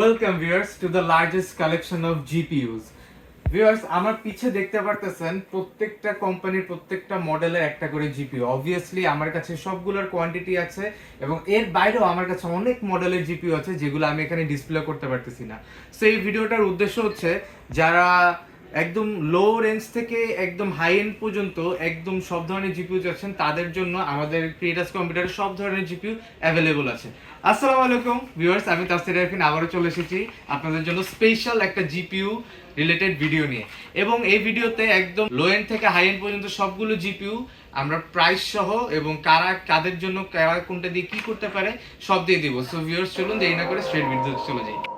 Welcome viewers to the largest collection of GPUs viewers আমার পিছে দেখতে পারতেছেন প্রত্যেকটা কোম্পানির প্রত্যেকটা মডেলের একটা করে জিপিইউ অবভিয়াসলি আমার কাছে সবগুলোর কোয়ান্টিটি আছে এবং এর বাইরেও আমার কাছে অনেক মডেলের জিপিইউ আছে যেগুলো আমি এখানে ডিসপ্লে করতে পারতেছি না। সো এই ভিডিওটার উদ্দেশ্য হচ্ছে যারা একদম লো রেঞ্জ থেকে একদম হাই এন্ড পর্যন্ত একদম সব ধরনের জিপিইউ চাচ্ছেন, তাদের জন্য আমাদের ক্রিয়েটাস কম্পিউটারে সব ধরনের জিপিইউ অ্যাভেলেবল আছে। আসসালামু আলাইকুম ভিউয়ার্স, আমি তাফসির আবারও চলে এসেছি আপনাদের জন্য স্পেশাল একটা রিলেটেড ভিডিও নিয়ে। এবং এই ভিডিওতে একদম লো এন্ড থেকে হাই এন্ড পর্যন্ত সবগুলো জিপিইউ আমরা প্রাইস সহ এবং কারা, কাদের জন্য, কারা, কোনটা দিয়ে কি করতে পারে সব দিয়ে দিব। সো ভিউয়ার্স চলুন দেরি না করে স্ট্রেট ভিডিও চলে যাই।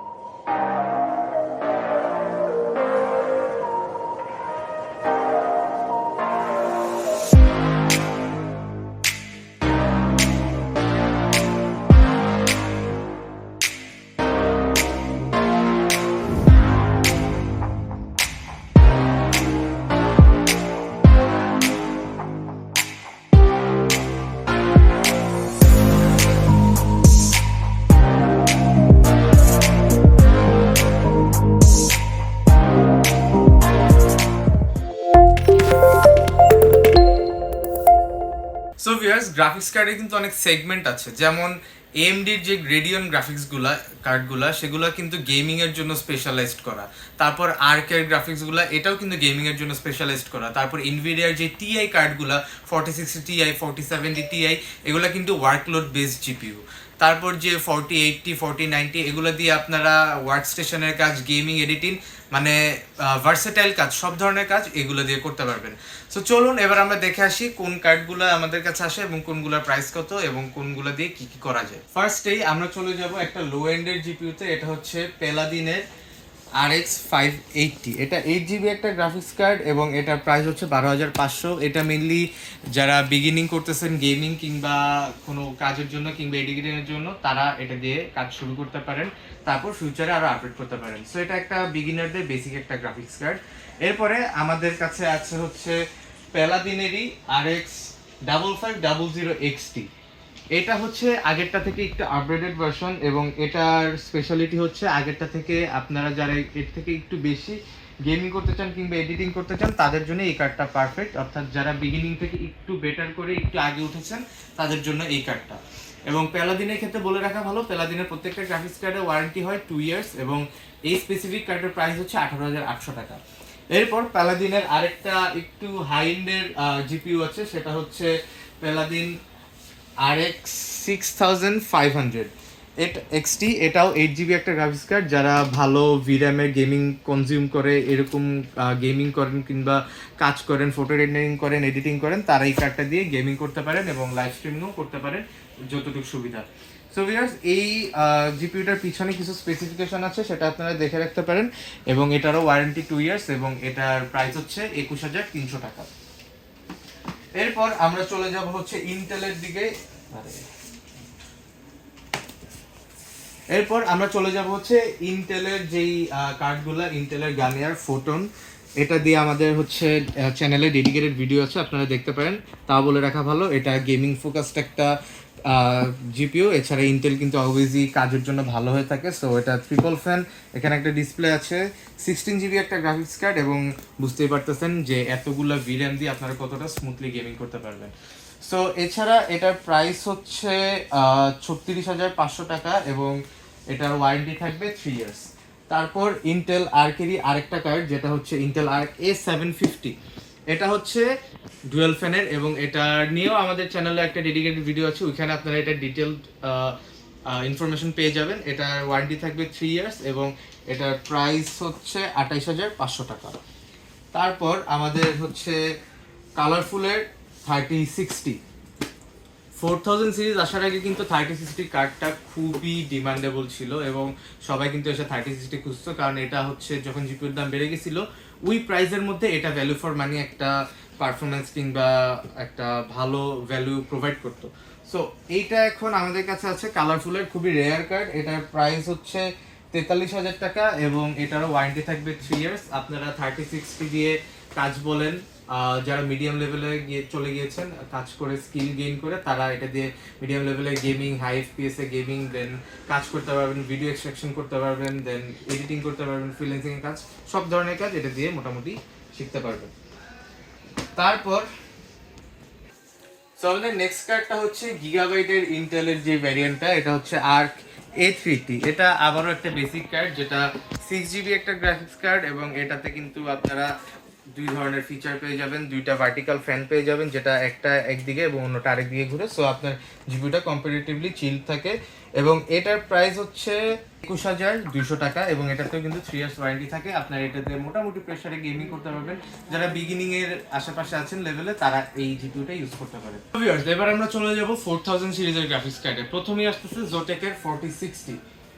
কার্ডে কিন্তু অনেক সেগমেন্ট আছে। যেমন এমডির যে গ্রেডিয়ন গ্রাফিক্সগুলো কার্ডগুলা সেগুলো কিন্তু গেমিংয়ের জন্য স্পেশালাইজড করা। তারপর আর্কের গ্রাফিক্সগুলো এটাও কিন্তু গেমিংয়ের জন্য স্পেশালাইজড করা। তারপর ইনভিডিয়ার যে Ti কার্ডগুলা forty sixty Ti forty seventy Ti এগুলো কিন্তু ওয়ার্কলোড বেসড জিপিইউ তারপর যে ফর্টি এইটটি ফর্টি নাইনটি এগুলো দিয়ে আপনারা ওয়ার্ক স্টেশনের কাজ গেমিং এডিটিং মানে ভার্সেটাইল কাজ, সব ধরনের কাজ এগুলো দিয়ে করতে পারবেন। সো চলুন, এবার আমরা দেখে আসি কোন কার্ডগুলো আমাদের কাছে আসে এবং কোনগুলোর প্রাইস কত এবং কোনগুলো দিয়ে কি কি করা যায়। ফার্স্টেই আমরা চলে যাব একটা লো এন্ডের জিপিউতে এটা হচ্ছে পেলাদিনের আর এক্স ফাইভ এইটটি এটা এইট জিবি একটা গ্রাফিক্স কার্ড এবং এটার প্রাইস হচ্ছে বারো হাজার পাঁচশো। এটা মেনলি যারা বিগিনিং করতেছেন গেমিং কিংবা কোনো কাজের জন্য কিংবা এডিটিংয়ের জন্য, তারা এটা দিয়ে কাজ শুরু করতে পারেন। তারপর ফিউচারে আরও আপডেট করতে পারেন। সো এটা একটা বিগিনারদের বেসিক একটা গ্রাফিক্স কার্ড এরপরে আমাদের কাছে আছে হচ্ছে পেলাদিনেরই R X double five double zero XT এটা হচ্ছে আগেরটা থেকে একটু আপগ্রেডেড ভার্সন এবং এটার স্পেশালিটি হচ্ছে আগেরটা থেকে আপনারা যারা এর থেকে একটু বেশি গেমিং করতে চান কিংবা এডিটিং করতে চান, তাদের জন্য এই কার্ডটা পারফেক্ট অর্থাৎ যারা বিগিনিং থেকে একটু বেটার করে একটু আগে উঠেছেন, তাদের জন্য এই কার্ডটা এবং পেলাদিনের ক্ষেত্রে বলে রাখা ভালো পেলাদিনের প্রত্যেকটা গ্রাফিক্স কার্ডে ওয়ারেন্টি হয় টু ইয়ার্স এবং এই স্পেসিফিক কার্ডের প্রাইস হচ্ছে আঠারো হাজার আটশো টাকা। এরপর প্যালাদিনের আরেকটা একটু হাই এন্ডের জিপিইউ আছে, সেটা হচ্ছে Paladin R X six thousand five hundred এটা এক্সটি এটাও এইট জিবি একটা গ্রাফিক্স কার্ড যারা ভালো ভিরামের গেমিং কনজিউম করে, এরকম গেমিং করেন কিংবা কাজ করেন ফটো রেন্ডারিং করেন এডিটিং করেন, তারা এই কার্ডটা দিয়ে গেমিং করতে পারেন এবং লাইভ স্ট্রিমিংও করতে পারেন যতটুকু সুবিধা। সো ভিউয়ার্স এই জিপিউটার পিছনে কিছু স্পেসিফিকেশন আছে, সেটা আপনারা দেখে রাখতে পারেন এবং এটারও ওয়ারেন্টি টু ইয়ার্স এবং এটার প্রাইস হচ্ছে একুশ হাজার তিনশো টাকা। এরপর আমরা চলে যাব হচ্ছে ইন্টেলের দিকে। এরপর আমরা চলে যাব হচ্ছে ইন্টেলের যেই কার্ডগুলো, ইন্টেলের গানিয়ার ফোটন এটা দিয়ে আমাদের হচ্ছে চ্যানেলে ডেডিকেটেড ভিডিও আছে, আপনারা দেখতে পারেন। তা বলে রাখা ভালো, এটা গেমিং ফোকাসড একটা জিপিও এছাড়া ইন্টেল কিন্তু অলওয়েজই কাজের জন্য ভালো হয়ে থাকে সো এটা ট্রিপল ফ্যান এখানে একটা ডিসপ্লে আছে সিক্সটিন জিবি একটা গ্রাফিক্স কার্ড এবং বুঝতেই পারতেছেন যে এতগুলো ভিরিয়াম দিয়ে আপনারা কতটা স্মুথলি গেমিং করতে পারবেন। সো এছাড়া এটার প্রাইস হচ্ছে ছত্রিশ হাজার পাঁচশো টাকা এবং এটার ওয়ারেন্টি থাকবে থ্রি ইয়ার্স তারপর ইন্টেল আর্কেরই আরেকটা কার্ড যেটা হচ্ছে Intel Arc A seven fifty এটা হচ্ছে ডুয়েল ফ্যানের এবং এটা নিয়েও আমাদের চ্যানেলে একটা ডেডিকেটেড ভিডিও আছে, ওইখানে আপনারা এটা ডিটেল ইনফরমেশন পেয়ে যাবেন। এটার ওয়ারেন্টি থাকবে থ্রি ইয়ার্স এবং এটার প্রাইস হচ্ছে আঠাইশ হাজার পাঁচশো টাকা। তারপর আমাদের হচ্ছে কালারফুলের thirty sixty four thousand series আসার আগে কিন্তু থার্টি সিক্সটি কার্ডটা খুবই ডিমান্ডেবল ছিল এবং সবাই কিন্তু এসে থার্টি সিক্সটি খুঁজতো, কারণ এটা হচ্ছে যখন জিপির দাম বেড়ে গেছিল, ওই প্রাইসের মধ্যে এটা ভ্যালু ফর মানি একটা পারফরমেন্স কিংবা একটা ভালো ভ্যালু প্রোভাইড করতো। সো এইটা এখন আমাদের কাছে আছে কালারফুলের খুবই রেয়ার কার্ড এটার প্রাইস হচ্ছে তেতাল্লিশ হাজার টাকা এবং এটারও ওয়ারেন্টি থাকবে থ্রি ইয়ার্স আপনারা থার্টি সিক্সটি দিয়ে কাজ বলেন যারা মিডিয়াম লেভেলে গিয়ে চলে গিয়েছেন, কাজ করে স্কিল গেইন করে, তারা এটা দিয়ে মিডিয়াম লেভেলে গেমিং হাই এফপিএস এ গেমিং দেন কাজ করতে পারবেন ভিডিও এক্সট্রাকশন করতে পারবেন দেন এডিটিং করতে পারবেন ফ্রিল্যান্সিং কাজ, সব ধরনের কাজ এটা দিয়ে মোটামুটি শিখতে পারবেন। তারপর সো আমাদের নেক্সট কার্ডটা হচ্ছে গিগাবাইটের ইন্টেলের যে ভ্যারিয়েন্টটা এটা হচ্ছে আর্ক এ থ্রি টি এটা আবারও একটা বেসিক কার্ড যেটা সিক্স জিবি একটা গ্রাফিক্স কার্ড এবং এটাতে কিন্তু আপনারা দুই ধরনের ফিচার পেয়ে যাবেন, দুইটা ভার্টিক্যাল ফ্যান পেয়ে যাবেন, যেটা একটা একদিকে এবং অন্যটা আরেকদিকে ঘুরে। সো আপনার জিবিটা কম্পারেটিভলি চিল থাকে এবং এটার প্রাইস হচ্ছে একুশ হাজার দুইশো টাকা এবং এটাতেও কিন্তু থ্রি ইয়ার্স ওয়ারেন্টি থাকে। আপনার এটাতে মোটামুটি প্রেসারে গেমিং করতে পারবেন। যারা বিগিনিং এর আশেপাশে আছেন লেভেলে তারা এই জিপিউটা ইউজ করতে পারে এবার আমরা চলে যাব ফোর থাউজেন্ড সিরিজের গ্রাফিক্স কার্ডে প্রথমেই আসতেছে জোটেকের ফোরটি সিক্সটি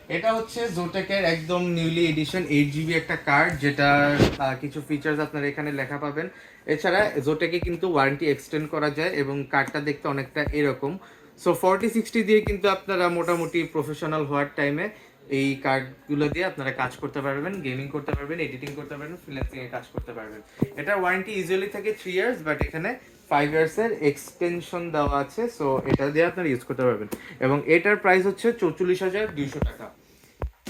এটা হচ্ছে জোটেকের একদম নিউলি এডিশন এইট জিবি একটা কার্ড যেটা কিছু ফিচার্স আপনারা এখানে লেখা পাবেন। এছাড়া জোটেকে কিন্তু ওয়ারেন্টি এক্সটেন্ড করা যায় এবং কার্ডটা দেখতে অনেকটা এরকম। সো ফর্টি সিক্সটি দিয়ে কিন্তু আপনারা মোটামুটি প্রফেশনাল হওয়ার টাইমে এই কার্ডগুলো দিয়ে আপনারা কাজ করতে পারবেন গেমিং করতে পারবেন এডিটিং করতে পারবেন ফ্রিল্যান্সিং এ কাজ করতে পারবেন। এটা ওয়ারেন্টি ইউজুয়ালি থাকে থ্রি ইয়ার্স বাট এখানে ফাইভ ইয়ার্স এর এক্সটেনশন দেওয়া আছে সো এটা দিয়ে আপনারা ইউজ করতে পারবেন। এবং এটার প্রাইস হচ্ছে চৌচল্লিশ হাজার দুইশো টাকা।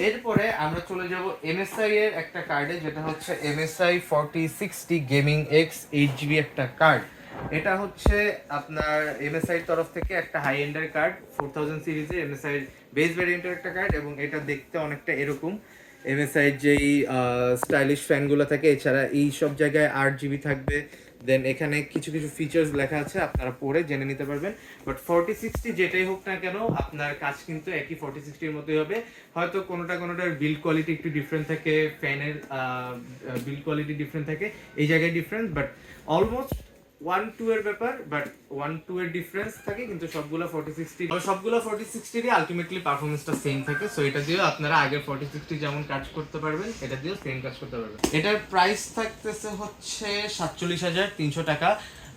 এরপরে আমরা চলে যাব এমএসআই এর একটা কার্ডে যেটা হচ্ছে MSI forty sixty gaming X GB একটা কার্ড এটা হচ্ছে আপনার এমএসআই তরফ থেকে একটা হাই এন্ডের কার্ড ফোর থাউজেন্ড সিরিজে এমএসআই বেস ভ্যারিয়েন্টের একটা কার্ড এবং এটা দেখতে অনেকটা এরকম। এমএসআই যেই স্টাইলিশ ফ্যানগুলো থাকে, এছাড়া এই সব জায়গায় আট জিবি থাকবে। দেন এখানে কিছু কিছু ফিচার্স লেখা আছে, আপনারা পড়ে জেনে নিতে পারবেন। বাট ফর্টি সিক্সটি যেটাই হোক না কেন, আপনার কাজ কিন্তু একই ফর্টি সিক্সটির মতোই হবে। হয়তো কোনোটা কোনোটার বিল্ড কোয়ালিটি একটু ডিফারেন্ট থাকে ফ্যানের বিল্ড কোয়ালিটি ডিফারেন্ট থাকে, এই জায়গায় different but almost one two এর ব্যাপার বাট ওয়ান টু এর ডিফারেন্স থাকে, কিন্তু সবগুলো ফর্টি সিক্সটি সবগুলো ফর্টি সিক্সটিরই আলটিমেটলি পারফরমেন্সটা সেম থাকে। সো এটা দিয়েও আপনারা আগের ফর্টি সিক্সটি যেমন কাজ করতে পারবেন, এটা দিয়েও সেম কাজ করতে পারবেন। এটার প্রাইস থাকতেছে হচ্ছে সাতচল্লিশ হাজার তিনশো টাকা।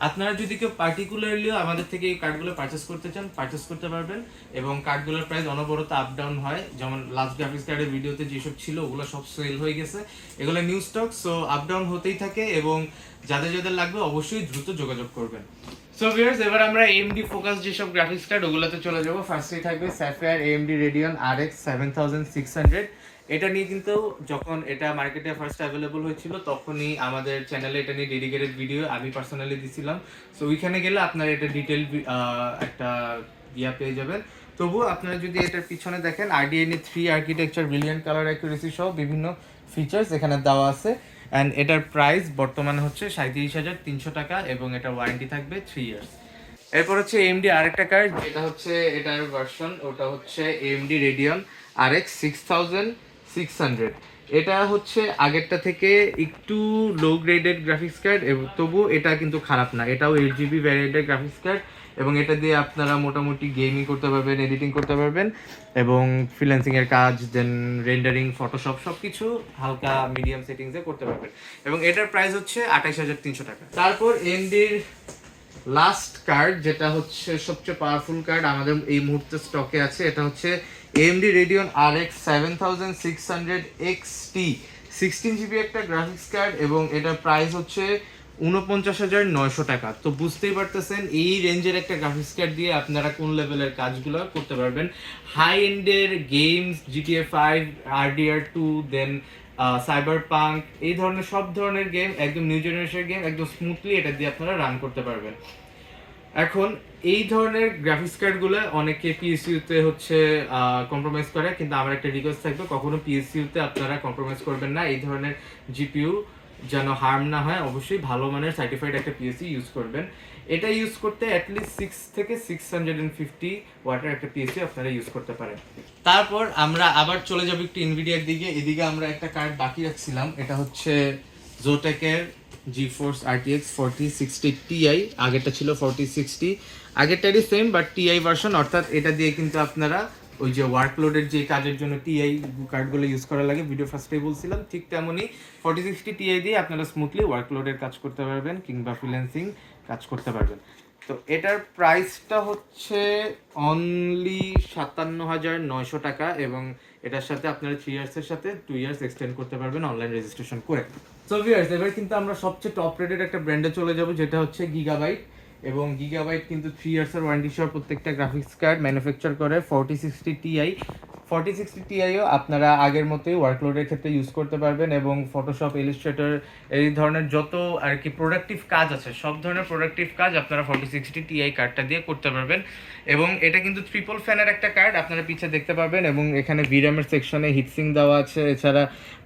আপনারা যদি কেউ পার্টিকুলারলিও আমাদের থেকে এই কার্ডগুলো পারচেস করতে চান পারচেস করতে পারবেন। এবং কার্ডগুলোর প্রাইস অনবরত আপ ডাউন হয়। যেমন লাস্ট গ্রাফিক্স কার্ডের ভিডিওতে যেসব ছিল, ওগুলো সব সেল হয়ে গেছে। এগুলো new stock so up down হতেই থাকে। এবং যাদের যাদের লাগবে অবশ্যই দ্রুত যোগাযোগ করবেন। সো ভিউয়ার্স এবার আমরা এমডি ফোকাস যেসব গ্রাফিক্স কার্ড ওগুলোতে চলে যাব। ফার্স্টেই থাকবে Sapphire AMD Radeon R X seven thousand six hundred এটা নিয়ে কিন্তু যখন এটা মার্কেটে ফার্স্ট অ্যাভেলেবল হয়েছিল, তখনই আমাদের চ্যানেলে এটা নিয়ে ডেডিকেটেড ভিডিও আমি পার্সোনালি দিছিলাম। সো ওইখানে গেলে আপনারা এটা ডিটেল একটা ইয়া পেয়ে যাবেন। তবু আপনারা যদি এটার পিছনে দেখেন RDNA three architecture brilliant colour accuracy সহ বিভিন্ন ফিচার্স এখানে দেওয়া আছে। অ্যান্ড এটার প্রাইস বর্তমানে হচ্ছে সাঁত্রিশ হাজার তিনশো টাকা এবং এটার ওয়ারেন্টি থাকবে থ্রি ইয়ার্স এরপর হচ্ছে এমডি আরেকটা কার্ড যেটা হচ্ছে, এটার ভার্সন ওটা হচ্ছে AMD Radeon R X six thousand six hundred এটা হচ্ছে আগেরটা থেকে একটু লো গ্রেডেড গ্রাফিক্স কার্ড তবু এটা কিন্তু খারাপ না। এটাও এইট জিবি ভ্যারিয়েন্টের গ্রাফিক্স কার্ড এবং এটা দিয়ে আপনারা মোটামুটি গেমিং করতে পারবেন এডিটিং করতে পারবেন এবং ফ্রিল্যান্সিং এর কাজ দেন রেন্ডারিং ফটোশপ সব কিছু হালকা মিডিয়াম সেটিংসে করতে পারবেন। এবং এটার প্রাইস হচ্ছে আঠাইশ হাজার তিনশো টাকা। তারপর এমডির লাস্ট কার্ড যেটা হচ্ছে সবচেয়ে পাওয়ারফুল কার্ড আমাদের এই মুহূর্তে স্টকে আছে, এটা হচ্ছে AMD Radeon R X seven thousand six hundred sixteen GB একটা গ্রাফিক্স কার্ড এবং এটার প্রাইস হচ্ছে উনপঞ্চাশ হাজার নয়শো টাকা। তো বুঝতেই পারতেছেন, এই রেঞ্জের একটা গ্রাফিক্স কার্ড দিয়ে আপনারা কোন লেভেলের কাজগুলো করতে পারবেন? High এন্ডের games GTA five RDR two then cyberpunk এই ধরনের সব ধরনের গেম একদম নিউ জেনারেশনের গেম একদম স্মুথলি এটা দিয়ে আপনারা রান করতে পারবেন। এখন এই ধরনের গ্রাফিক্স কার্ডগুলো অনেকে পিএসইউতে হচ্ছে কম্প্রোমাইজ করে, কিন্তু আমার একটা রিকোয়েস্ট থাকবে, কখনো পিএসইউতে আপনারা কম্প্রোমাইজ করবেন না। এই ধরনের জিপিইউ যেন হার্ম না হয়, অবশ্যই ভালো মানের সার্টিফাইড একটা পিএসসি ইউজ করবেন। এটা ইউজ করতে অ্যাটলিস্ট সিক্স থেকে সিক্স হান্ড্রেড অ্যান্ড ফিফটি ওয়াটার একটা পিএসসি আপনারা ইউজ করতে পারেন। তারপর আমরা আবার চলে যাব একটু ইনভিডিয়ার দিকে। এদিকে আমরা একটা কার্ড বাকি রাখছিলাম। এটা হচ্ছে জোটেকের GeForce RTX forty sixty Ti আগেরটা ছিল ফোরটি সিক্সটি আগেরটারই সেম বাট টিআই ভার্সন অর্থাৎ এটা দিয়ে কিন্তু আপনারা ওই যে ওয়ার্কলোডের যে কাজের জন্য টিআই কার্ডগুলো ইউজ করা লাগে ভিডিও ফার্স্টেই বলছিলাম, ঠিক তেমনই ফর্টি সিক্সটি টিআই দিয়ে আপনারা স্মুথলি ওয়ার্কলোডের কাজ করতে পারবেন কিংবা ফ্রিল্যান্সিং কাজ করতে পারবেন। তো এটার প্রাইসটা হচ্ছে অনলি সাতান্ন হাজার নয়শো টাকা এবং এটার সাথে আপনারা থ্রি ইয়ার্সের সাথে টু ইয়ার্স এক্সটেন্ড করতে পারবেন অনলাইন রেজিস্ট্রেশন করে। সো ভিউয়ার্স এবার কিন্তু আমরা সবচেয়ে টপ রেটেড একটা ব্র্যান্ডে চলে যাব, যেটা হচ্ছে গিগাবাইট এবং গিগাবাইট কিন্তু থ্রি ইয়ার্সের ওয়ারেন্টি সহ প্রত্যেকটা গ্রাফিক্স কার্ড ম্যানুফ্যাকচার করে forty sixty Ti forty sixty টিআইও আপনারা আগের মতোই ওয়ার্কলোডের ক্ষেত্রে ইউজ করতে পারবেন এবং ফটোশপ ইলিস্ট্রেটর এই ধরনের যত আর কি প্রোডাক্টিভ কাজ আছে, সব ধরনের প্রোডাক্টিভ কাজ আপনারা ফর্টি সিক্সটি টিআই কার্ডটা দিয়ে করতে পারবেন। এবং এটা কিন্তু ট্রিপল ফ্যানের একটা কার্ড আপনারা পিছিয়ে দেখতে পারবেন এবং এখানে ভিরামের সেকশনে হিটসিং দেওয়া আছে। এছাড়া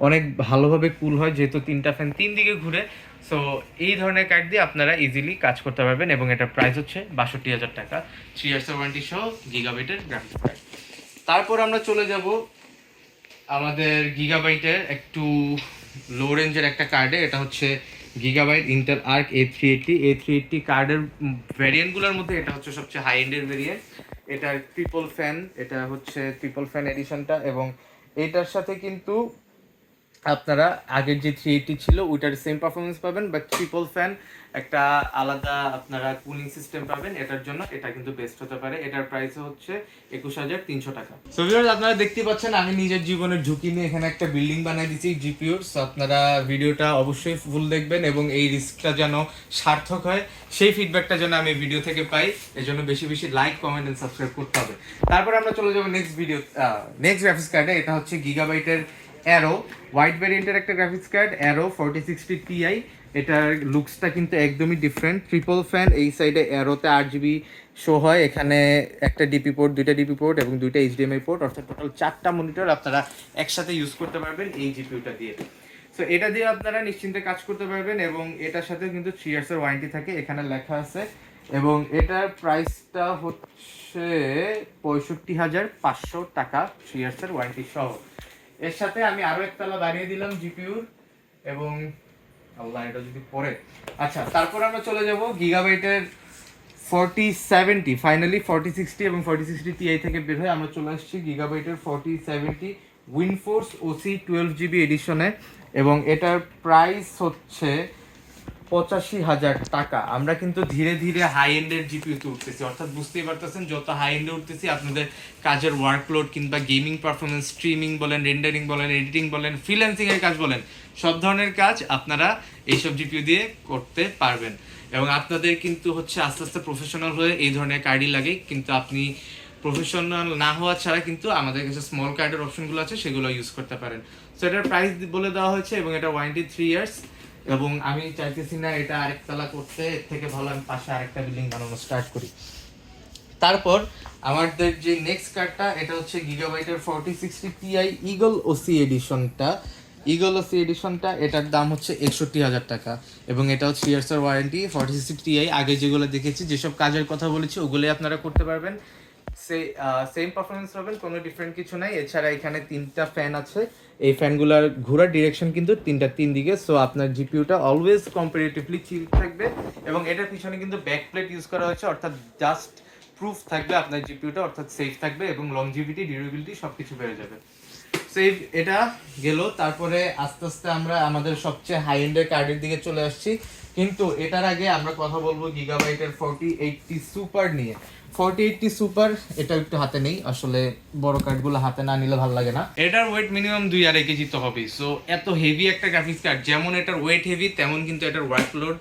অনেক ভালোভাবে কুল হয়, যেহেতু তিনটা ফ্যান তিন দিকে ঘুরে। সো এই ধরনের কার্ড দিয়ে আপনারা ইজিলি কাজ করতে পারবেন এবং এটার প্রাইস হচ্ছে বাষট্টি হাজার টাকা। থ্রি ইয়ার্সের ওয়ারেন্টি সহ গিগাবাইটের গ্রাফিক্স কার্ড তারপর আমরা চলে যাব আমাদের গিগাবাইটের একটু লো রেঞ্জের একটা কার্ডে এটা হচ্ছে Gigabyte Intel Arc A three eighty A three eighty কার্ডের ভ্যারিয়েন্টগুলোর মধ্যে এটা হচ্ছে সবচেয়ে হাই এন্ডের ভ্যারিয়েন্ট এটার ট্রিপল ফ্যান এটা হচ্ছে ট্রিপল ফ্যান এডিশনটা এবং এটার সাথে কিন্তু আপনারা আগের যে থ্রি এইটটি ছিল, ওইটার সেম পারফরমেন্স পাবেন বাট ট্রিপল ফ্যান একটা আলাদা আপনারা কুলিং সিস্টেম পাবেন, এটার জন্য এটা কিন্তু বেস্ট হতে পারে। এটার প্রাইস হচ্ছে একুশ হাজার তিনশো টাকা। সো আপনারা দেখতে পাচ্ছেন, আমি নিজের জীবনের ঝুঁকি নিয়ে এখানে একটা বিল্ডিং বানাই দিচ্ছি জিপিওর সো আপনারা ভিডিওটা অবশ্যই ফুল দেখবেন এবং এই রিস্কটা যেন সার্থক হয়, সেই ফিডব্যাকটা যেন আমি ভিডিও থেকে পাই এর জন্য বেশি বেশি লাইক কমেন্ট এন্ড সাবস্ক্রাইব করতে হবে। তারপর আমরা চলে যাব নেক্সট ভিডিও নেক্সট গ্রাফিক্স কার্ডে এটা হচ্ছে গিগাবাইটের অ্যারো হোয়াইট ভ্যারিয়েন্টের একটা graphics card Aero forty sixty Ti এটার লুকসটা কিন্তু একদমই ডিফারেন্ট ট্রিপল ফ্যান এই সাইডে অ্যারোতে আট জিবি শো হয়, এখানে একটা ডিপি পোর্ট দুইটা ডিপি পোর্ট এবং দুইটা এইচডিএমআই পোর্ট অর্থাৎ টোটাল চারটা মনিটর আপনারা একসাথে ইউজ করতে পারবেন এই জিপিউটা দিয়ে। সো এটা দিয়ে আপনারা নিশ্চিন্তে কাজ করতে পারবেন এবং এটার সাথে কিন্তু থ্রি ইয়ার্সের ওয়ারেন্টি থাকে, এখানে লেখা আছে। এবং এটার প্রাইসটা হচ্ছে পঁয়ষট্টি হাজার পাঁচশো টাকা থ্রি ইয়ার্সের ওয়ারেন্টি সহ। এর সাথে আমি আরও একতলা বানিয়ে দিলাম জিপিউর এবং আল্লাহ, এটা যদি পরে। আচ্ছা তারপর আমরা চলে যাব গিগাবাইটের forty seventy finally forty sixty এবং ফর্টি সিক্সটি টিআই থেকে বের হয়ে আমরা চলে আসছি গিগাবাইটের forty seventy Windforce OC twelve GB এডিশনে এবং এটার প্রাইস হচ্ছে পঁচাশি হাজার টাকা। আমরা কিন্তু ধীরে ধীরে হাই এন্ডের জিপিউতে উঠতেছি। অর্থাৎ বুঝতেই পারতেছেন, যত হাই এন্ডে উঠতেছি, আপনাদের কাজের ওয়ার্কলোড কিংবা গেমিং পারফরমেন্স স্ট্রিমিং বলেন রেন্ডারিং বলেন এডিটিং বলেন ফ্রিল্যান্সিং এর কাজ বলেন, সব ধরনের কাজ আপনারা এইসব জিপিউ দিয়ে করতে পারবেন। এবং আপনাদের কিন্তু হচ্ছে আস্তে আস্তে প্রফেশনাল হয়ে এই ধরনের কার্ডই লাগে। কিন্তু আপনি প্রফেশনাল না হওয়া ছাড়া কিন্তু আমাদের কাছে স্মল কার্ডের অপশনগুলো আছে, সেগুলো ইউজ করতে পারেন। সো এটার প্রাইস বলে দেওয়া হয়েছে এবং এটা ওয়ারেন্টি থ্রি ইয়ার্স এবং আমি চাইতেছি না এটা আরেকতলা করতে, এর থেকে ভালো আমি পাশে আরেকটা বিল্ডিং বানানো স্টার্ট করি। তারপর আমাদের যে নেক্সট কার্ডটা এটা হচ্ছে গিগাবাইটের forty sixty TI Eagle OC এডিশনটা Eagle OC এডিশনটা এটার দাম হচ্ছে একষট্টি হাজার টাকা। এবং এটা হচ্ছে ইয়ার্সের ওয়ারেন্টি ফর্টি সিক্সটি টিআই আগে যেগুলো দেখেছি, যেসব কাজের কথা বলেছি, ওগুলোই আপনারা করতে পারবেন। সেম পারফরমেন্স পাবেন, কোনো ডিফারেন্ট কিছু নাই। এছাড়া এখানে তিনটা ফ্যান আছে। এই ফ্যানগুলোর ঘোরার ডিরেকশন কিন্তু তিনটা, তিন দিকে। সো আপনার জিপিউটা অলওয়েজ কম্পারেটিভলি চিল থাকবে এবং এটার পিছনে কিন্তু ব্যাক প্লেট ইউজ করা হয়েছে। অর্থাৎ জাস্ট প্রুফ থাকবে আপনার জিপিউটা অর্থাৎ সেফ থাকবে এবং লংজিভিটি ডিউরেবিলিটি সব কিছু বেড়ে যাবে। সেভ এটা গেল। তারপরে আস্তে আস্তে আমরা আমাদের সবচেয়ে হাই এন্ডের কার্ডের দিকে চলে আসছি। কিন্তু এটার আগে আমরা কথা বলব গিগাবাইটের ফর্টি এইটটি সুপার নিয়ে। ফর্টি এইটটি সুপার এটা একটু হাতে নেই। আসলে বড় কার্ডগুলো হাতে না নিলে ভালো লাগে না। এটার ওয়েট মিনিমাম দুই আড়াই কেজি তো হবেই। সো এত হেভি একটা গ্রাফিক্স কার্ড যেমন এটার ওয়েট হেভি তেমন কিন্তু এটার ওয়ার্কলোড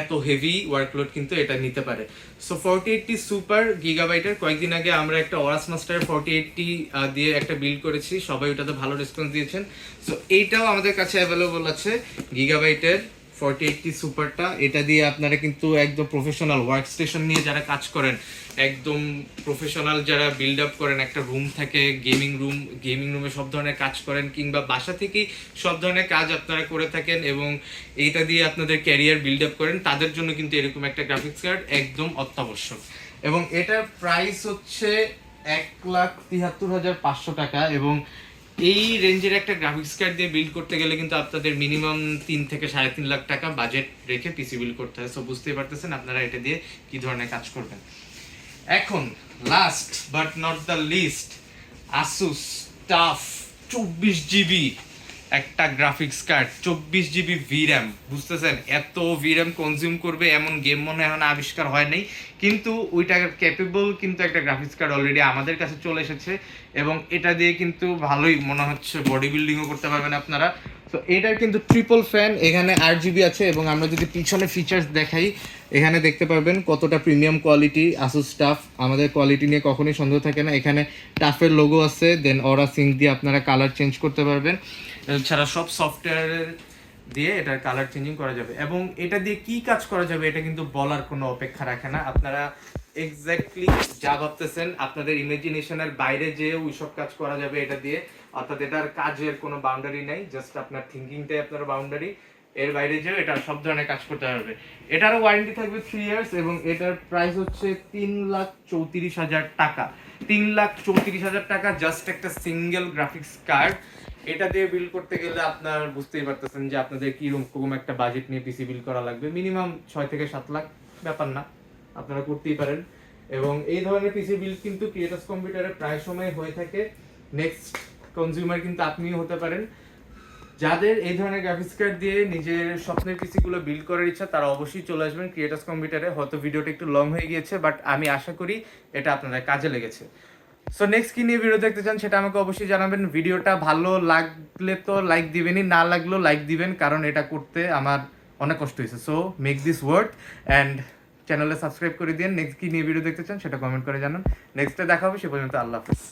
এত হেভি ওয়ার্কলোড কিন্তু এটা নিতে পারে। সো ফর্টি এইটটি সুপার গিগাবাইটের কয়েকদিন আগে আমরা একটা ওরাস মাস্টার ফর্টি এইটটি দিয়ে একটা বিল্ড করেছি। সবাই ওটাতে ভালো রেসপন্স দিয়েছেন। সো এইটাও আমাদের কাছে অ্যাভেলেবল আছে গিগাবাইটের ফর্টি এইটটি সুপারটা এটা দিয়ে আপনারা কিন্তু একদম প্রফেশনাল ওয়ার্ক স্টেশন নিয়ে যারা কাজ করেন, একদম প্রফেশনাল যারা বিল্ড আপ করেন, একটা রুম থাকে গেমিং রুম গেমিং রুমে সব ধরনের কাজ করেন কিংবা বাসা থেকেই সব ধরনের কাজ আপনারা করে থাকেন এবং এইটা দিয়ে আপনাদের ক্যারিয়ার বিল্ড আপ করেন, তাদের জন্য কিন্তু এরকম একটা গ্রাফিক্স কার্ড একদম অত্যাবশ্যক। এবং এটার প্রাইস হচ্ছে এক লাখ তিয়াত্তর হাজার পাঁচশো টাকা এবং এই রেঞ্জের একটা গ্রাফিক্স কার্ড দিয়ে বিল্ড করতে গেলে কিন্তু আপনাদের মিনিমাম তিন থেকে সাড়ে তিন লাখ টাকা বাজেট রেখে পিসি বিল্ড করতে হয়। সো বুঝতেই পারতেছেন আপনারা এটা দিয়ে কি ধরনের কাজ করবেন। এখন last but not the least Asus TUF চব্বিশ জিবি একটা গ্রাফিক্স কার্ড চব্বিশ জিবি ভির্যাম বুঝতেছেন? এত ভির্যাম কনজিউম করবে, এমন গেম মনে হয় না, আবিষ্কার হয় নাই। কিন্তু ওইটা ক্যাপেবল কিন্তু একটা গ্রাফিক্স কার্ড অলরেডি আমাদের কাছে চলে এসেছে এবং এটা দিয়ে কিন্তু ভালোই মনে হচ্ছে বডি বিল্ডিংও করতে পারবেন আপনারা। তো এটার কিন্তু ট্রিপল ফ্যান এখানে আট জিবি আছে এবং আমরা যদি পিছনে ফিচার্স দেখাই, এখানে দেখতে পারবেন কতটা প্রিমিয়াম কোয়ালিটি আসুস স্টাফ আমাদের কোয়ালিটি নিয়ে কখনোই সন্দেহ থাকে না। এখানে টাফের লোগো আছে দেন অরা সিঙ্ক দিয়ে আপনারা কালার চেঞ্জ করতে পারবেন। এছাড়া সব সফটওয়্যারের দিয়ে এটার কালার চেঞ্জিং করা যাবে। এবং এটা দিয়ে কি কাজ করা যাবে, এটা কিন্তু বলার কোনো অপেক্ষা রাখে না। আপনারা এক্স্যাক্টলি যা ভাবতেছেন আপনাদের ইমাজিনেশনের বাইরে যেয়ে ওইসব কাজ করা যাবে এটা দিয়ে। অর্থাৎ এটার কাজের কোনো বাউন্ডারি নেই জাস্ট আপনার থিঙ্কিংটাই আপনার বাউন্ডারি এর বাইরে যেও এটা সব ধরনের কাজ করতে পারবে এটারও ওয়ারেন্টি থাকবে থ্রি ইয়ার্স এবং এটার প্রাইস হচ্ছে তিন লাখ চৌত্রিশ হাজার টাকা। তিন লাখ চৌত্রিশ হাজার টাকা জাস্ট একটা সিঙ্গেল গ্রাফিক্স কার্ড এটা দিয়ে বিল করতে গেলে আপনার বুঝতেই পারতেছেন যে আপনাদের কীরকম একটা বাজেট নিয়ে পিসি বিল করা লাগবে। মিনিমাম ছয় থেকে সাত লাখ, ব্যাপার না। আপনারা করতেই পারেন। এবং এই ধরনের পিসি বিল কিন্তু ক্রিয়েটার্স কম্পিউটারে প্রায় সময় হয়ে থাকে। নেক্সট কনজিউমার কিন্তু আপনিও হতে পারেন। যাদের এই ধরনের গ্রাফিক্স কার্ড দিয়ে নিজের স্বপ্নের পিসিগুলো বিল্ড করার ইচ্ছা, তারা অবশ্যই চলে আসবেন ক্রিয়েটার্স কম্পিউটারে হয়তো ভিডিওটা একটু লং হয়ে গিয়েছে বাট আমি আশা করি এটা আপনাদের কাজে লেগেছে। সো নেক্সট কি নিয়ে ভিডিও দেখতে চান সেটা আমাকে অবশ্যই জানাবেন। ভিডিওটা ভালো লাগলে তো লাইক দিবেনই, না লাগলেও লাইক দিবেন, কারণ এটা করতে আমার অনেক কষ্ট হয়েছে। So make this word and চ্যানেলে সাবস্ক্রাইব করে দিন। নেক্সট কি নিয়ে ভিডিও দেখতে চান সেটা কমেন্ট করে জানান। নেক্সটে দেখা হবে, সে পর্যন্ত আল্লাহ হাফিজ।